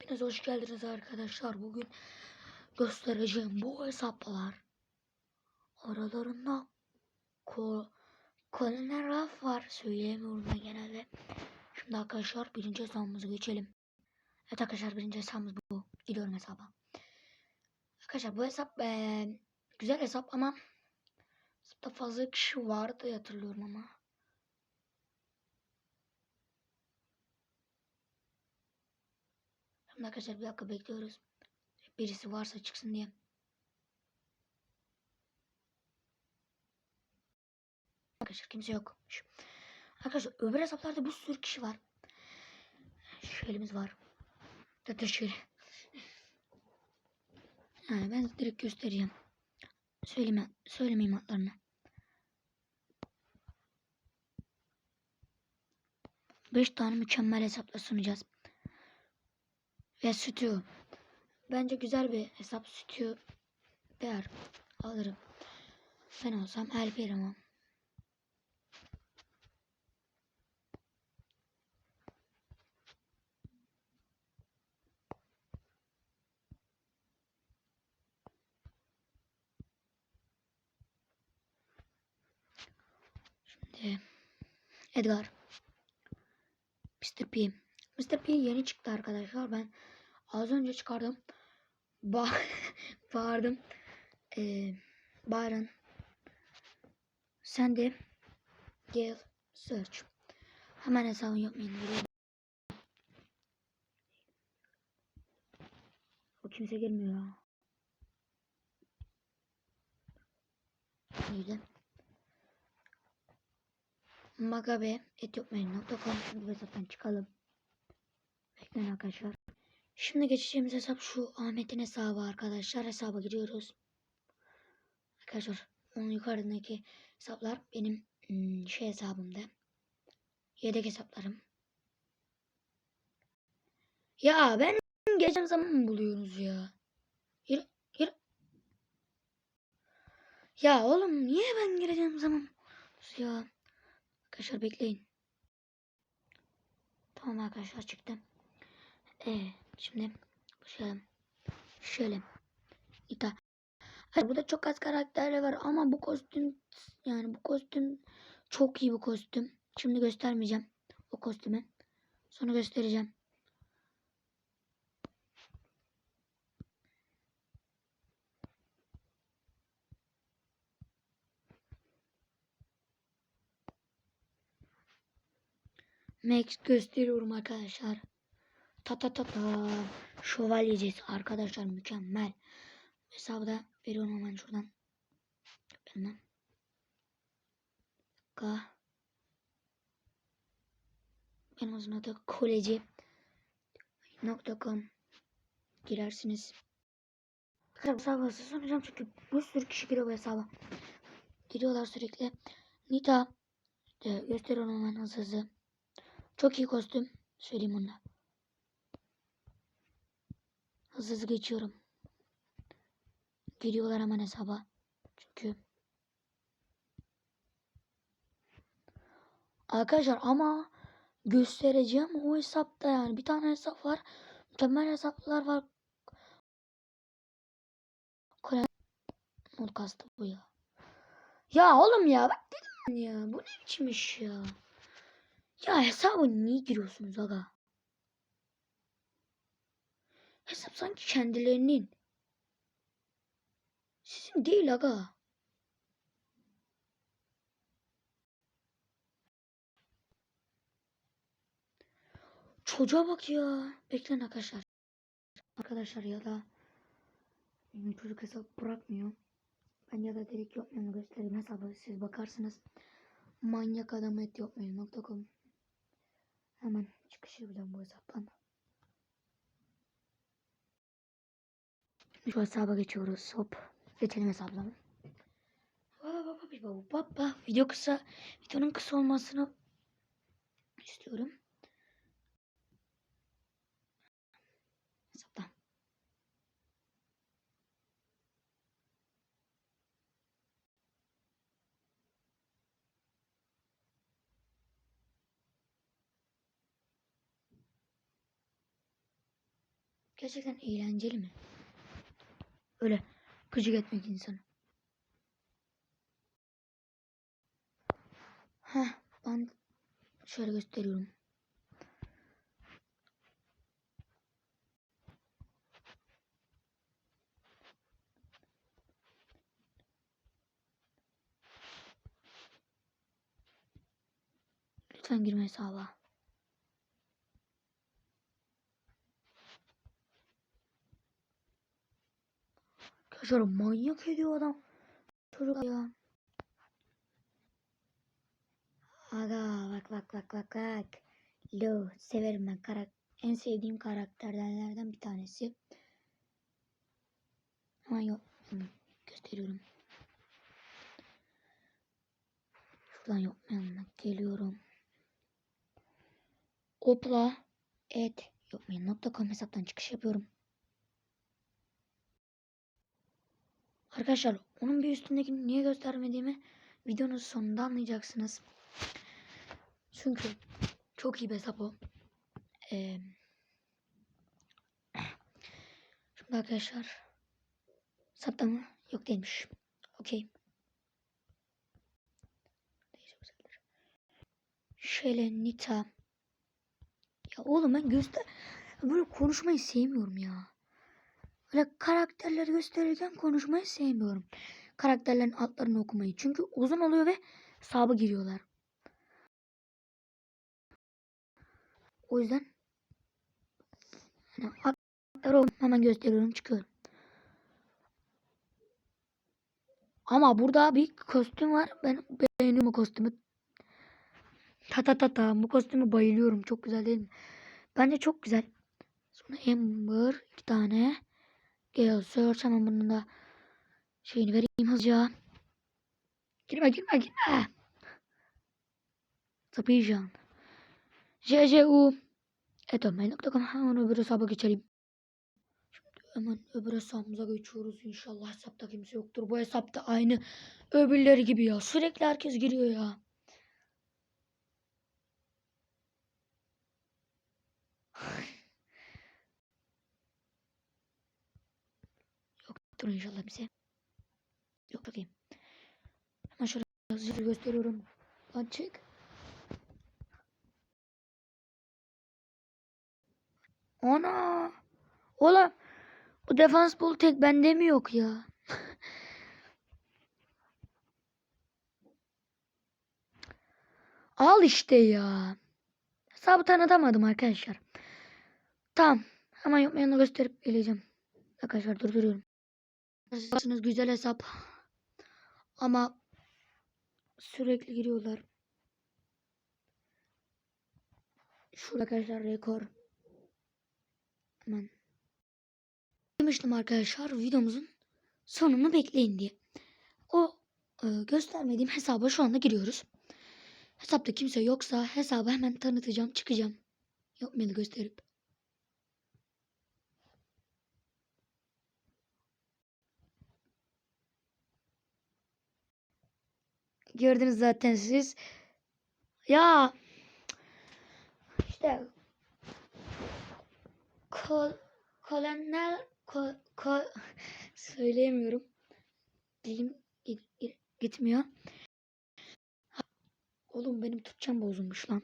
Hepiniz hoş geldiniz arkadaşlar. Bugün göstereceğim bu hesaplar. Aralarında ko raf var. Söyleyemiyorum ben genelde. Şimdi arkadaşlar birinci hesabımıza geçelim. Evet arkadaşlar birinci hesabımız bu. Gidiyorum hesaba. Arkadaşlar bu hesap eee, güzel hesap ama hesapta fazla kişi vardı hatırlıyorum ama. Arkadaşlar bir dakika bekliyoruz. Birisi varsa çıksın diye. Arkadaşlar kimse yok. Arkadaşlar öbür hesaplarda bir sürü kişi var. Şöylemiz var. Zaten şöyle. Yani ben direkt göstereceğim. Söyleme, söylemeyeyim adlarını. Beş tane mükemmel hesapla sunacağız. Ve sütü. Bence güzel bir hesap sütü. Değer alırım. Ben olsam el verimim. Şimdi Edgar. Mr. P. Mr. P yeni çıktı arkadaşlar. Ben az önce çıkardım. Ba bağırdım. Ee, Byron. Sen de gel search. Hemen hesabını yapmayın. O kimse gelmiyor ya. Neydi? Magabe etiyopmail.com Şimdi hesaptan çıkalım. Bekleyin arkadaşlar. Şimdi geçeceğimiz hesap şu Ahmet'in hesabı arkadaşlar. Hesaba giriyoruz. Arkadaşlar onun yukarıdaki hesaplar benim hmm, şey hesabımda. Yedek hesaplarım. Ya ben geçen zaman mı buluyorsunuz ya? Yürü, yürü. Ya oğlum niye ben gireceğim zaman? Ya. Arkadaşlar bekleyin. Tamam arkadaşlar çıktım. Ee, şimdi başlayalım. Şöyle. İta. Hayır, burada çok az karakterler var ama bu kostüm yani bu kostüm çok iyi bir kostüm. Şimdi göstermeyeceğim o kostümü. Sonra göstereceğim. Max gösteriyorum arkadaşlar. Ta ta ta ta. Şövalyeciz arkadaşlar mükemmel. Hesabı da veriyorum hemen şuradan. Hemen. Ka. Benim uzun adı koleci. .com girersiniz. Hesabı sunacağım çünkü bir sürü kişi giriyor bu hesaba. Giriyorlar sürekli. Nita işte gösteriyorum hemen hızlı hızlı. Çok iyi kostüm. Söyleyeyim onu. Hızlı hızlı geçiyorum. Giriyorlar hemen hesaba. Çünkü Arkadaşlar ama göstereceğim o hesapta yani bir tane hesap var. Mükemmel hesaplar var. Kole Mod kastı bu ya. Ya oğlum ya bak dedim ya bu ne biçim iş ya. Ya hesabı niye giriyorsunuz aga? Hesap sanki kendilerinin. Sizin değil aga. Çocuğa bak ya. Bekleyin arkadaşlar. Arkadaşlar ya da çocuk hesap bırakmıyor. Ben ya da direkt yapmayı göstereyim hesabı siz bakarsınız. Manyak adam et yapmayın.com Hemen çıkış yapacağım bu hesaptan. Şu hesaba geçiyoruz. Hop. Geçelim. Baba, Video kısa. Videonun kısa olmasını istiyorum. Hesaptan. gerçekten eğlenceli mi? Öyle gıcık etmek insanı. Heh, ben şöyle gösteriyorum. Lütfen girme hesaba. Arkadaşlar manyak ediyor adam. Çocuk ya. Aga bak bak bak bak bak. Lo severim ben karak en sevdiğim karakterlerden bir tanesi. Ama yok Hı, gösteriyorum. Şuradan yok yanına geliyorum. Opla et yokmayan.com hesaptan çıkış yapıyorum. Arkadaşlar onun bir üstündekini niye göstermediğimi videonun sonunda anlayacaksınız. Çünkü çok iyi bir hesap o. Ee, şimdi arkadaşlar hesapta mı? Yok değilmiş. Okey. Şöyle Nita. Ya oğlum ben göster böyle konuşmayı sevmiyorum ya. Böyle karakterleri gösterirken konuşmayı sevmiyorum. Karakterlerin altlarını okumayı. Çünkü uzun oluyor ve sabı giriyorlar. O yüzden yani altları ok- hemen gösteriyorum çıkıyorum. Ama burada bir kostüm var. Ben beğeniyorum o kostümü. Ta ta ta ta. Bu kostümü bayılıyorum. Çok güzel değil mi? Bence çok güzel. Sonra Amber iki tane. Gale Search hemen bunun da şeyini vereyim hızlıca. Girme girme girme. Tapijan. JJU. Etomail.com hemen öbür hesaba geçelim. Şimdi hemen öbür hesabımıza geçiyoruz. İnşallah hesapta kimse yoktur. Bu hesapta aynı öbürleri gibi ya. Sürekli herkes giriyor ya. Yoktur inşallah bize. Yok bakayım. Hemen şöyle hızlıca gösteriyorum. Lan çık. Ana. Oğlum. Bu defans bol tek bende mi yok ya? Al işte ya. Hesabı tanıtamadım arkadaşlar. Tamam. Hemen yapmayanı gösterip geleceğim. Arkadaşlar durduruyorum. Arkadaşlar güzel hesap. Ama sürekli giriyorlar. Şurada arkadaşlar rekor. Hemen. Demiştim arkadaşlar videomuzun sonunu bekleyin diye. O e, göstermediğim hesaba şu anda giriyoruz. Hesapta kimse yoksa hesabı hemen tanıtacağım çıkacağım. Yapmayanı gösterip. Gördünüz zaten siz. Ya işte kol kolonel kol, kol söyleyemiyorum. Dilim git- git- gitmiyor. Oğlum benim Türkçem bozulmuş lan.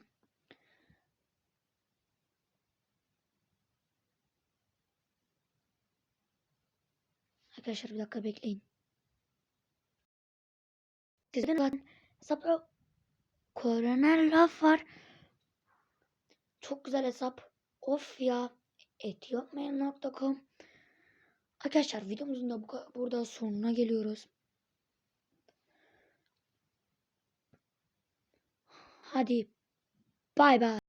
Arkadaşlar bir dakika bekleyin. Sizden zaten hesapta kolonel laf var. Çok güzel hesap. Of ya. Etiyopmail.com Arkadaşlar videomuzun da bu, burada sonuna geliyoruz. Hadi bay bay.